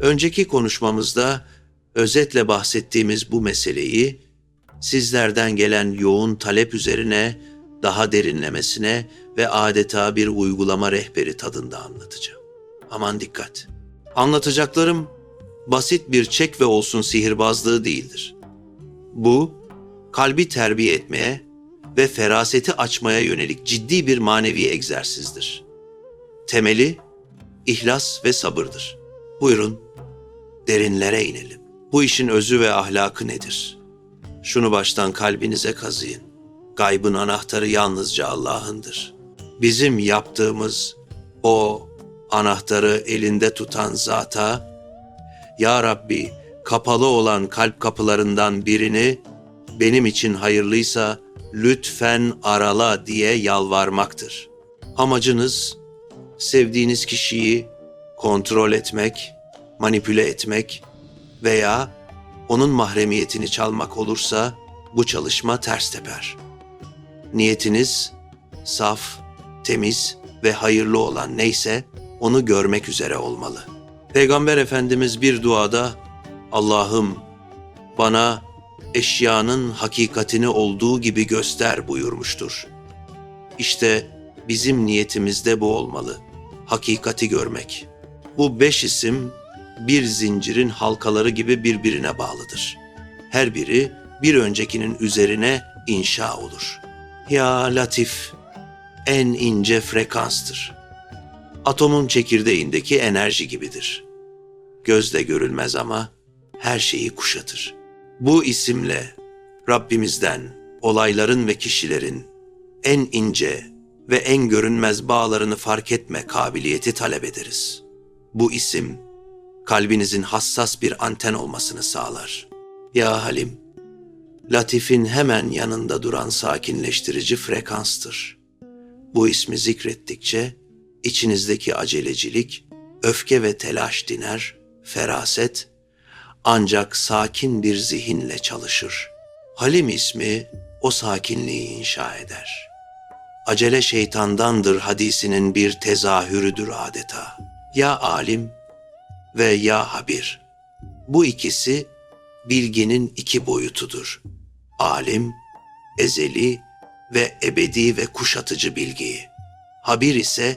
Önceki konuşmamızda özetle bahsettiğimiz bu meseleyi sizlerden gelen yoğun talep üzerine daha derinlemesine ve adeta bir uygulama rehberi tadında anlatacağım. Aman dikkat. Anlatacaklarım basit bir çek ve olsun sihirbazlığı değildir. Bu kalbi terbiye etmeye ve feraseti açmaya yönelik ciddi bir manevi egzersizdir. Temeli ihlas ve sabırdır. Buyurun derinlere inelim. Bu işin özü ve ahlakı nedir? Şunu baştan kalbinize kazıyın. Gaybın anahtarı yalnızca Allah'ındır. Bizim yaptığımız o anahtarı elinde tutan zata, Ya Rabbi kapalı olan kalp kapılarından birini benim için hayırlıysa lütfen arala diye yalvarmaktır. Amacınız sevdiğiniz kişiyi kontrol etmek, manipüle etmek veya onun mahremiyetini çalmak olursa bu çalışma ters teper. Niyetiniz saf, temiz ve hayırlı olan neyse onu görmek üzere olmalı. Peygamber Efendimiz bir duada Allah'ım bana eşyanın hakikatini olduğu gibi göster buyurmuştur. İşte bizim niyetimiz de bu olmalı. Hakikati görmek. Bu beş isim bir zincirin halkaları gibi birbirine bağlıdır. Her biri bir öncekinin üzerine inşa olur. Ya Latif, en ince frekanstır. Atomun çekirdeğindeki enerji gibidir. Gözle görülmez ama her şeyi kuşatır. Bu isimle Rabbimizden olayların ve kişilerin en ince ve en görünmez bağlarını fark etme kabiliyeti talep ederiz. Bu isim kalbinizin hassas bir anten olmasını sağlar. Ya Halim, Latif'in hemen yanında duran sakinleştirici frekanstır. Bu ismi zikrettikçe içinizdeki acelecilik, öfke ve telaş diner, feraset ancak sakin bir zihinle çalışır. Halim ismi o sakinliği inşa eder. Acele şeytandandır hadisinin bir tezahürüdür adeta. Ya alim ve ya habir. Bu ikisi bilginin iki boyutudur. Alim, ezeli ve ebedi ve kuşatıcı bilgiyi. Habir ise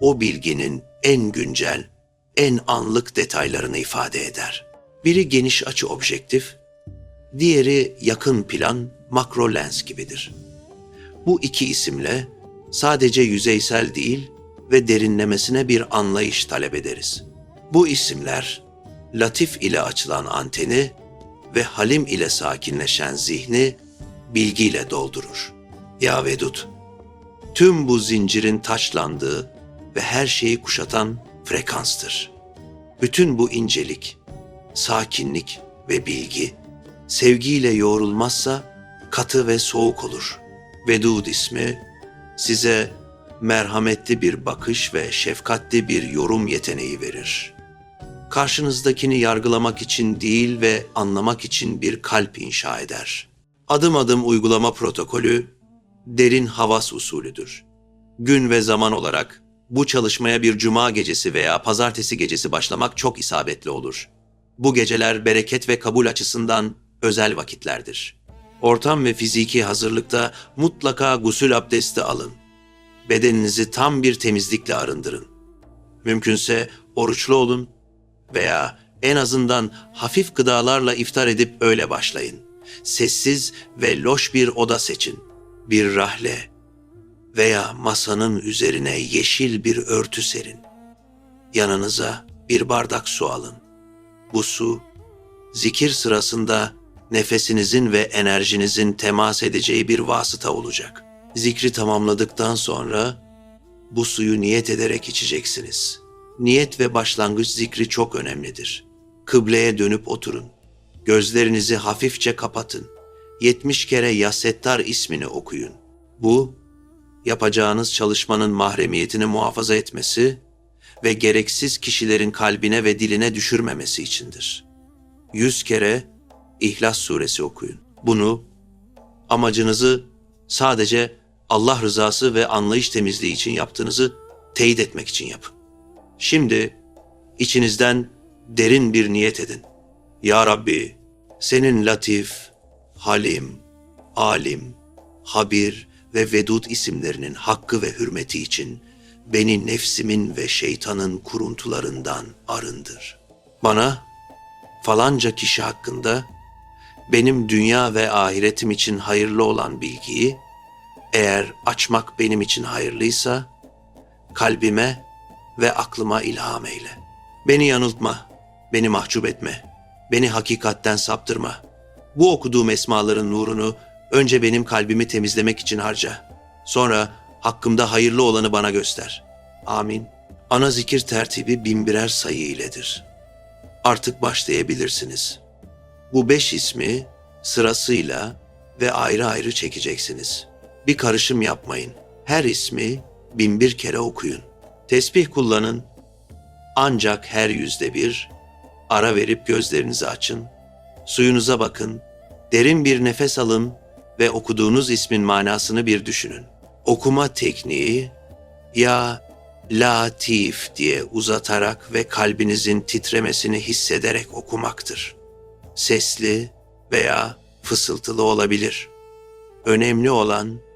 o bilginin en güncel, en anlık detaylarını ifade eder. Biri geniş açı objektif, diğeri yakın plan makro lens gibidir. Bu iki isimle sadece yüzeysel değil ve derinlemesine bir anlayış talep ederiz. Bu isimler latif ile açılan anteni ve halim ile sakinleşen zihni bilgiyle doldurur. Ya Vedud, tüm bu zincirin taçlandığı ve her şeyi kuşatan frekanstır. Bütün bu incelik, sakinlik ve bilgi sevgiyle yoğrulmazsa katı ve soğuk olur. Vedud ismi size merhametli bir bakış ve şefkatli bir yorum yeteneği verir. Karşınızdakini yargılamak için değil ve anlamak için bir kalp inşa eder. Adım adım uygulama protokolü derin havas usulüdür. Gün ve zaman olarak bu çalışmaya bir cuma gecesi veya pazartesi gecesi başlamak çok isabetli olur. Bu geceler bereket ve kabul açısından özel vakitlerdir. Ortam ve fiziki hazırlıkta mutlaka gusül abdesti alın. Bedeninizi tam bir temizlikle arındırın. Mümkünse oruçlu olun veya en azından hafif gıdalarla iftar edip öyle başlayın. Sessiz ve loş bir oda seçin. Bir rahle veya masanın üzerine yeşil bir örtü serin. Yanınıza bir bardak su alın. Bu su zikir sırasında nefesinizin ve enerjinizin temas edeceği bir vasıta olacak. Zikri tamamladıktan sonra bu suyu niyet ederek içeceksiniz. Niyet ve başlangıç zikri çok önemlidir. Kıbleye dönüp oturun. Gözlerinizi hafifçe kapatın. 70 kere Yasettar ismini okuyun. Bu, yapacağınız çalışmanın mahremiyetini muhafaza etmesi ve gereksiz kişilerin kalbine ve diline düşürmemesi içindir. Yüz kere İhlas suresi okuyun. Bunu amacınızı sadece Allah rızası ve anlayış temizliği için yaptığınızı teyit etmek için yapın. Şimdi içinizden derin bir niyet edin. Ya Rabbi, senin latif, halim, alim, habir ve vedud isimlerinin hakkı ve hürmeti için beni nefsimin ve şeytanın kuruntularından arındır. Bana falanca kişi hakkında benim dünya ve ahiretim için hayırlı olan bilgiyi eğer açmak benim için hayırlıysa kalbime ve aklıma ilham eyle. Beni yanıltma, beni mahcup etme, beni hakikatten saptırma. Bu okuduğum esmaların nurunu önce benim kalbimi temizlemek için harca. Sonra hakkımda hayırlı olanı bana göster. Amin. Ana zikir tertibi bin birer sayı iledir. Artık başlayabilirsiniz. Bu beş ismi sırasıyla ve ayrı ayrı çekeceksiniz. Bir karışım yapmayın. Her ismi bin bir kere okuyun. Tesbih kullanın. Ancak her yüzde bir ara verip gözlerinizi açın. Suyunuza bakın. Derin bir nefes alın ve okuduğunuz ismin manasını bir düşünün. Okuma tekniği ya latif diye uzatarak ve kalbinizin titremesini hissederek okumaktır. Sesli veya fısıltılı olabilir. Önemli olan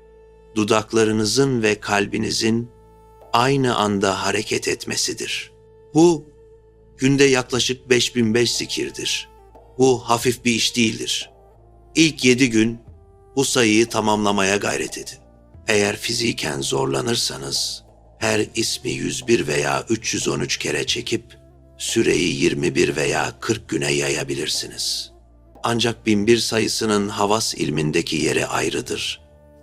dudaklarınızın ve kalbinizin aynı anda hareket etmesidir. Bu günde yaklaşık 5005 zikirdir. Bu hafif bir iş değildir. İlk yedi gün bu sayıyı tamamlamaya gayret edin. Eğer fiziken zorlanırsanız her ismi 101 veya 313 kere çekip süreyi 21 veya 40 güne yayabilirsiniz. Ancak binbir sayısının havas ilmindeki yeri ayrıdır.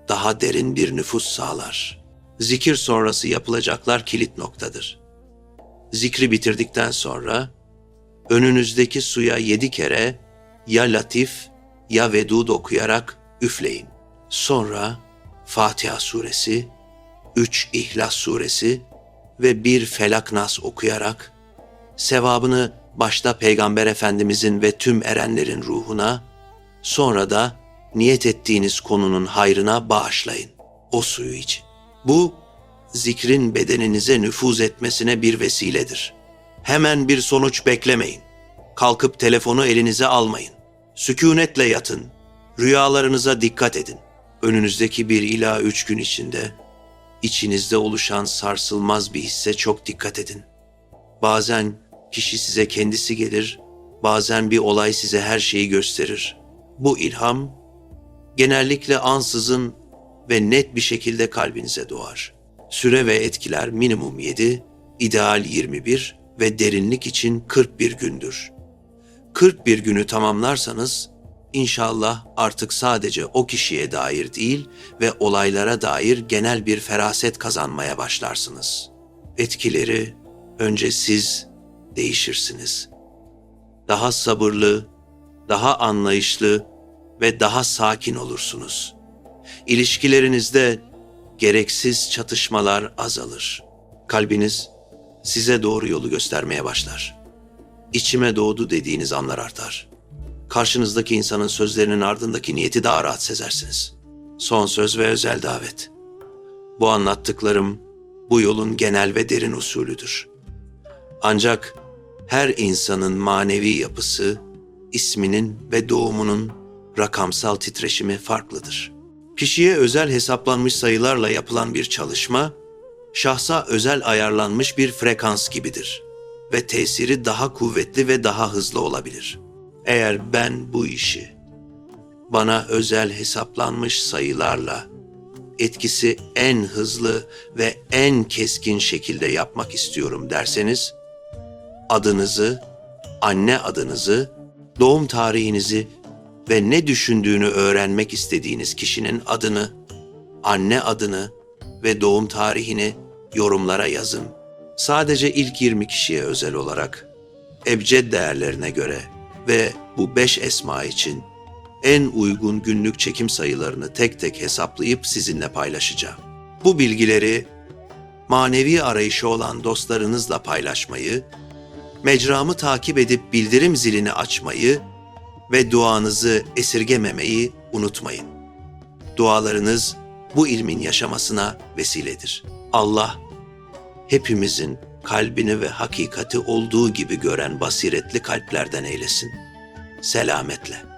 Daha derin bir nüfus sağlar. Zikir sonrası yapılacaklar kilit noktadır. Zikri bitirdikten sonra önünüzdeki suya yedi kere ya latif ya vedud okuyarak üfleyin. Sonra Fatiha suresi, üç İhlas suresi ve bir Felak Nas okuyarak sevabını başta Peygamber Efendimizin ve tüm erenlerin ruhuna, sonra da niyet ettiğiniz konunun hayrına bağışlayın. O suyu için. Bu zikrin bedeninize nüfuz etmesine bir vesiledir. Hemen bir sonuç beklemeyin. Kalkıp telefonu elinize almayın. Sükunetle yatın. Rüyalarınıza dikkat edin. Önünüzdeki bir ila üç gün içinde içinizde oluşan sarsılmaz bir hisse çok dikkat edin. Bazen kişi size kendisi gelir, bazen bir olay size her şeyi gösterir. Bu ilham genellikle ansızın ve net bir şekilde kalbinize doğar. Süre ve etkiler minimum 7, ideal 21 ve derinlik için 41 gündür. 41 günü tamamlarsanız inşallah artık sadece o kişiye dair değil ve olaylara dair genel bir feraset kazanmaya başlarsınız. Etkileri önce siz değişirsiniz. Daha sabırlı, daha anlayışlı ve daha sakin olursunuz. İlişkilerinizde gereksiz çatışmalar azalır. Kalbiniz size doğru yolu göstermeye başlar. İçime doğdu dediğiniz anlar artar. Karşınızdaki insanın sözlerinin ardındaki niyeti daha rahat sezersiniz. Son söz ve özel davet. Bu anlattıklarım bu yolun genel ve derin usulüdür. Ancak her insanın manevi yapısı, isminin ve doğumunun rakamsal titreşimi farklıdır. Kişiye özel hesaplanmış sayılarla yapılan bir çalışma, şahsa özel ayarlanmış bir frekans gibidir ve tesiri daha kuvvetli ve daha hızlı olabilir. Eğer ben bu işi bana özel hesaplanmış sayılarla etkisi en hızlı ve en keskin şekilde yapmak istiyorum derseniz, adınızı, anne adınızı, doğum tarihinizi ve ne düşündüğünü öğrenmek istediğiniz kişinin adını, anne adını ve doğum tarihini yorumlara yazın. Sadece ilk 20 kişiye özel olarak, ebced değerlerine göre ve bu beş esma için en uygun günlük çekim sayılarını tek tek hesaplayıp sizinle paylaşacağım. Bu bilgileri manevi arayışı olan dostlarınızla paylaşmayı, mecramı takip edip bildirim zilini açmayı ve duanızı esirgememeyi unutmayın. Dualarınız bu ilmin yaşamasına vesiledir. Allah hepimizin kalbini ve hakikati olduğu gibi gören basiretli kalplerden eylesin. Selametle.